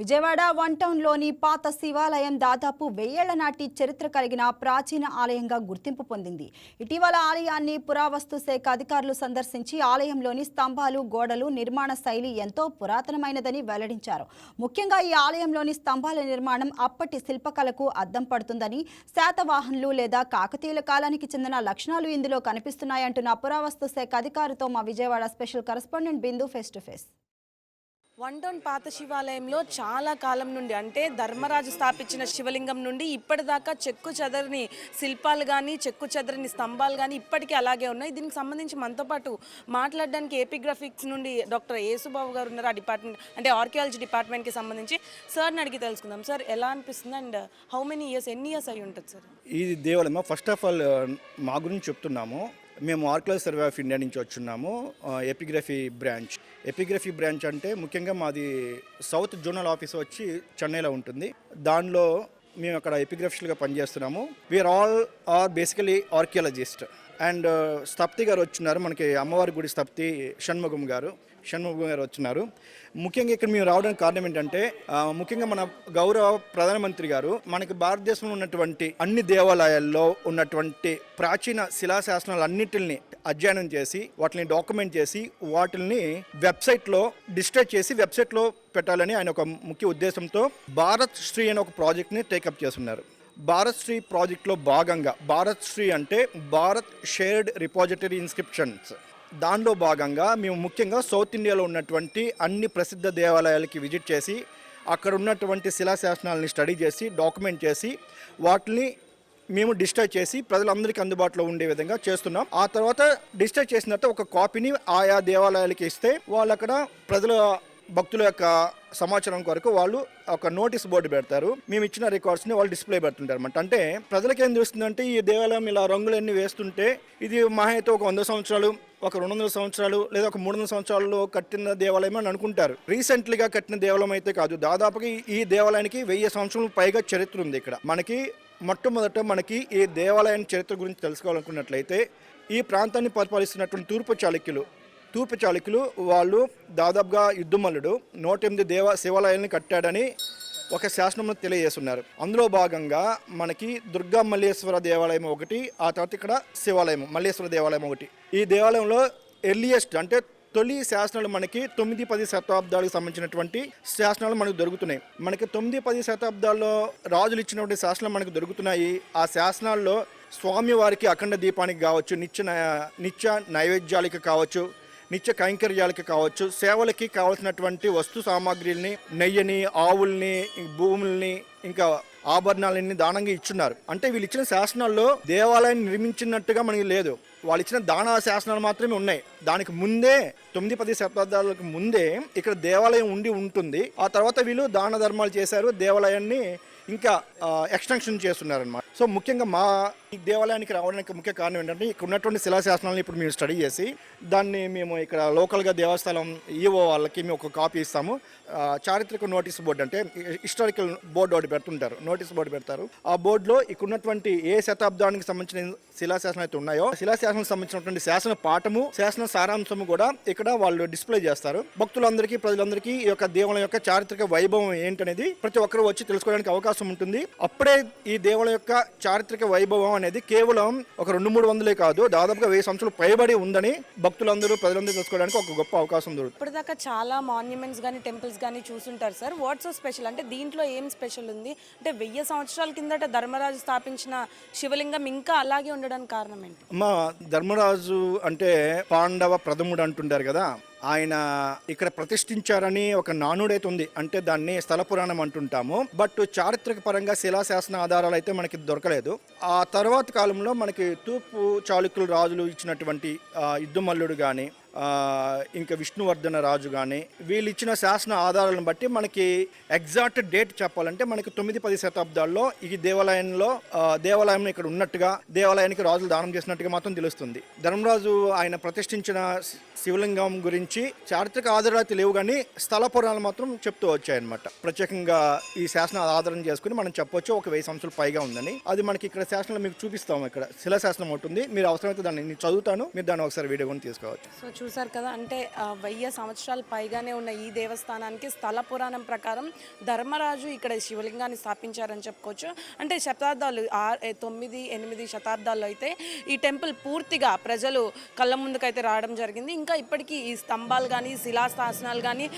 Vijayawada one టౌన్లోని పాత శివాలయం దాదాపు వెయ్యేళ్ళ నాటి చరిత్ర కలిగిన ప్రాచీన ఆలయంగా గుర్తింపు పొందింది. ఇటీవల ఆలయాన్ని పురావస్తు శాఖ అధికారులు సందర్శించి ఆలయంలోని స్తంభాలు గోడలు నిర్మాణ శైలి ఎంతో పురాతనమైనదని వెల్లడించారు. ముఖ్యంగా ఈ ఆలయంలోని స్తంభాల నిర్మాణం అప్పటి శిల్పకళకు అద్దం పడుతుందని శాతవాహనులు లేదా కాకతీయుల కాలానికి చెందిన లక్షణాలు ఇందులో కనిపిస్తున్నాయంటున్న పురావస్తు శాఖ అధికారితో మా Vijayawada special correspondent Bindu face to face. One town పాత శివాలయంలో చాలా కాలం నుండి అంటే ధర్మరాజు స్థాపించిన శివలింగం నుండి ఇప్పటిదాకా చెక్కు చెదరని శిల్పాలు కానీ చెక్కు చెదరని స్తంభాలు కానీ ఇప్పటికీ అలాగే ఉన్నాయి. దీనికి సంబంధించి మనతో పాటు మాట్లాడడానికి ఏపీగ్రాఫిక్స్ నుండి డాక్టర్ యేసుబాబు గారు ఉన్నారు. ఆ డిపార్ట్మెంట్ అంటే ఆర్కియాలజీ డిపార్ట్మెంట్కి సంబంధించి సార్ని అడిగి తెలుసుకుందాం. సార్ ఎలా అనిపిస్తుంది? అండ్ హౌ మెనీ ఇయర్స్ ఎన్ని ఇయర్స్ అయి ఉంటుంది సార్? ఇది దేవాలయం. ఫస్ట్ ఆఫ్ ఆల్ మా గురించి చెప్తున్నాము. మేము ఆర్కియాలజీ సర్వే ఆఫ్ ఇండియా నుంచి వచ్చున్నాము ఎపిగ్రఫీ బ్రాంచ్. ఎపిగ్రఫీ బ్రాంచ్ అంటే ముఖ్యంగా మాది సౌత్ జోనల్ ఆఫీస్ వచ్చి చెన్నైలో ఉంటుంది. దానిలో మేము అక్కడ ఎపిగ్రఫిస్ట్గా పనిచేస్తున్నాము. We are all are basically archaeologist and Sthapathi గారు వచ్చినారు మనకి అమ్మవారి గుడి స్థప్తి షణ్ముఖం గారు షణ్ముఖం గారు వచ్చినారు ముఖ్యంగా ఇక్కడ మేము రావడానికి కారణం ఏంటంటే ముఖ్యంగా మన గౌరవ ప్రధానమంత్రి గారు మనకి భారతదేశంలో ఉన్నటువంటి అన్ని దేవాలయాల్లో ఉన్నటువంటి ప్రాచీన శిలాశాసనాలు అన్నిటిని అధ్యయనం చేసి వాటిని డాక్యుమెంట్ చేసి వాటిని వెబ్సైట్లో డిజిటైజ్ చేసి వెబ్సైట్లో పెట్టాలని ఆయన ఒక ముఖ్య ఉద్దేశంతో భారత్ శ్రీ అనే ఒక ప్రాజెక్ట్ని టేకప్ చేస్తున్నారు. భారత్ శ్రీ ప్రాజెక్ట్లో భాగంగా భారత్ శ్రీ అంటే భారత్ షేర్డ్ రిపాజిటరీ ఇన్స్క్రిప్షన్స్. దానిలో భాగంగా మేము ముఖ్యంగా సౌత్ ఇండియాలో ఉన్నటువంటి అన్ని ప్రసిద్ధ దేవాలయాలకి విజిట్ చేసి అక్కడ ఉన్నటువంటి శిలాశాసనాలని స్టడీ చేసి డాక్యుమెంట్ చేసి వాటిని మేము డిస్టర్బ్ చేసి ప్రజలందరికీ అందుబాటులో ఉండే విధంగా చేస్తున్నాం. ఆ తర్వాత డిస్టర్బ్ చేసిన తర్వాత ఒక కాపీని ఆయా దేవాలయాలకి ఇస్తే వాళ్ళు అక్కడ ప్రజల భక్తుల యొక్క సమాచారం కొరకు వాళ్ళు ఒక నోటీస్ బోర్డు పెడతారు. మేము ఇచ్చిన రికార్డ్స్ని వాళ్ళు డిస్ప్లే పెడుతుంటారు అనమాట అంటే ప్రజలకు ఏం తెలుస్తుందంటే ఈ దేవాలయం ఇలా రంగులన్నీ వేస్తుంటే ఇది మహా అయితే ఒక వంద సంవత్సరాలు ఒక రెండు వందల సంవత్సరాలు లేదా ఒక మూడు వందల సంవత్సరాల్లో కట్టిన దేవాలయం అని అనుకుంటారు. రీసెంట్లీగా కట్టిన దేవాలయం అయితే కాదు. దాదాపుగా ఈ- దేవాలయానికి వెయ్యి సంవత్సరాలు పైగా చరిత్ర ఉంది ఇక్కడ. మనకి మొట్టమొదట మనకి ఈ దేవాలయం చరిత్ర గురించి తెలుసుకోవాలనుకున్నట్లయితే ఈ ప్రాంతాన్ని పరిపాలిస్తున్నటువంటి తూర్పు చాళుక్యులు తూర్పు చాళుక్యులు వాళ్ళు దాదాపుగా యుద్ధమల్లుడు. నూట ఎనిమిది దేవ శివాలయాన్ని కట్టాడని ఒక శాసనంలో తెలియజేస్తున్నారు. అందులో భాగంగా మనకి దుర్గా మల్లేశ్వర దేవాలయం ఒకటి ఆ తర్వాత ఇక్కడ శివాలయం మల్లేశ్వర దేవాలయం ఒకటి. ఈ దేవాలయంలో ఎర్లియస్ట్ అంటే తొలి శాసనాలు మనకి తొమ్మిది పది శతాబ్దాలకు సంబంధించినటువంటి శాసనాలు మనకు దొరుకుతున్నాయి. మనకి తొమ్మిది పది శతాబ్దాల్లో రాజులు ఇచ్చినటువంటి శాసనాలు మనకు దొరుకుతున్నాయి. ఆ శాసనాల్లో స్వామివారికి అఖండ దీపానికి కావచ్చు నిత్య నిత్య నైవేద్యాలకి కావచ్చు నిత్య కైంకర్యాలకి కావచ్చు సేవలకి కావాల్సినటువంటి వస్తు సామాగ్రిల్ని నెయ్యిని ఆవుల్ని భూముల్ని ఇంకా ఆభరణాలన్నీ దానంగా ఇచ్చున్నారు. అంటే వీళ్ళు ఇచ్చిన శాసనాల్లో దేవాలయాన్ని నిర్మించినట్టుగా మనకి లేదు. వాళ్ళు ఇచ్చిన దాన శాసనాలు మాత్రమే ఉన్నాయి. దానికి ముందే తొమ్మిది పది శతాబ్దాలకు ముందే ఇక్కడ దేవాలయం ఉండి ఉంటుంది. ఆ తర్వాత వీళ్ళు దాన ధర్మాలు చేశారు దేవాలయాన్ని ఇంకా ఎక్స్టెన్షన్ చేస్తున్నారన్నమాట. సో ముఖ్యంగా మా ఈ దేవాలయానికి రావడానికి ముఖ్య కారణం ఏంటంటే ఇక్కడ ఉన్నటువంటి శిలాశాసనాలను ఇప్పుడు మేము స్టడీ చేసి దాన్ని మేము ఇక్కడ లోకల్గా దేవస్థానం ఈవో వాళ్ళకి మేము ఒక కాపీ ఇస్తాము. చారిత్రక నోటీస్ బోర్డు అంటే హిస్టారికల్ బోర్డు ఒకటి పెడుతుంటారు నోటీస్ బోర్డు పెడతారు. ఆ బోర్డులో ఇక్కడ ఉన్నటువంటి ఏ శతాబ్దానికి సంబంధించిన శిలాశాసనం అయితే ఉన్నాయో శిలాశాసనం సంబంధించినటువంటి శాసన పాఠము శాసన సారాంశము కూడా ఇక్కడ వాళ్ళు డిస్ప్లే చేస్తారు. భక్తులందరికీ ప్రజలందరికీ ఈ యొక్క దేవాలయం యొక్క చారిత్రక వైభవం ఏంటనేది ప్రతి ఒక్కరు వచ్చి తెలుసుకోవడానికి అవకాశం ఉంటుంది. అప్పుడే ఈ దేవాలయం యొక్క చారిత్రక వైభవం అనేది కేవలం ఒక రెండు మూడు వందలే కాదు దాదాపుగా వెయ్యి సంవత్సరాలు పైబడి ఉందని భక్తులందరూ ప్రజలందరూ తెలుసుకోవడానికి ఒక గొప్ప అవకాశం దొరుకుతుంది. ఇప్పటిదాకా చాలా మాన్యుమెంట్స్ కానీ టెంపుల్స్ కానీ చూసుంటారు సార్. Watts special? అంటే దీంట్లో ఏం స్పెషల్ ఉంది? అంటే వెయ్యి సంవత్సరాల కిందట ధర్మరాజు స్థాపించిన శివలింగం ఇంకా అలాగే ఉండడానికి కారణం ఏంటి? మా ధర్మరాజు అంటే పాండవ ప్రథముడు అంటుంటారు కదా ఆయన ఇక్కడ ప్రతిష్ఠించారని ఒక నానుడైతే ఉంది. అంటే దాన్ని స్థల పురాణం అంటుంటాము. బట్ చారిత్రక పరంగా శిలాశాసన ఆధారాలు అయితే మనకి దొరకలేదు. ఆ తర్వాత కాలంలో మనకి తూర్పు చాళుక్యులు రాజులు ఇచ్చినటువంటి యుద్ధమల్లుడు కానీ ఇంకా విష్ణువర్ధన రాజు కానీ వీళ్ళు ఇచ్చిన శాసన ఆధారాలను బట్టి మనకి ఎగ్జాక్ట్ డేట్ చెప్పాలంటే మనకి తొమ్మిది పది శతాబ్దాల్లో ఈ దేవాలయంలో దేవాలయం ఇక్కడ ఉన్నట్టుగా దేవాలయానికి రాజులు దానం చేసినట్టుగా మాత్రం తెలుస్తుంది. ధర్మరాజు ఆయన ప్రతిష్ఠించిన శివలింగం గురించి చారిత్రక ఆధారాలు లేవు కానీ స్థల పురాణాలు మాత్రం చెప్తూ వచ్చాయన్నమాట. ప్రత్యేకంగా ఈ శాసన ఆధారం చేసుకుని మనం చెప్పొచ్చు ఒక వెయ్యి సంవత్సరాలు పైగా ఉందని. అది మనకి ఇక్కడ శాసనంలో మీకు చూపిస్తాము ఇక్కడ. శిలాశాసనం ఉంటుంది మీరు అవసరమైతే దాన్ని నేను చదువుతాను. మీరు దాన్ని ఒకసారి వీడియో కొని తీసుకోవచ్చు. చూసారు కదా అంటే వెయ్యి సంవత్సరాల పైగానే ఉన్న ఈ దేవస్థానానికి స్థల పురాణం ప్రకారం ధర్మరాజు ఇక్కడ శివలింగాన్ని స్థాపించారని చెప్పుకోవచ్చు. అంటే శతాబ్దాలు తొమ్మిది ఎనిమిది శతాబ్దాల్లో అయితే ఈ టెంపుల్ పూర్తిగా ప్రజలు కళ్ళ ముందుకైతే రావడం జరిగింది. ఇంకా ఇప్పటికీ ఈ స్తంభాలు కానీ శిలాశాసనాలు కానీ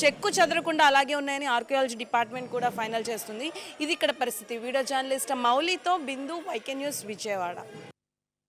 చెక్కు చెదరకుండా అలాగే ఉన్నాయని ఆర్కియాలజీ డిపార్ట్మెంట్ కూడా ఫైనల్ చేస్తుంది. ఇది ఇక్కడ పరిస్థితి. Video journalist మౌలితో Bindu YK news Vijayawada.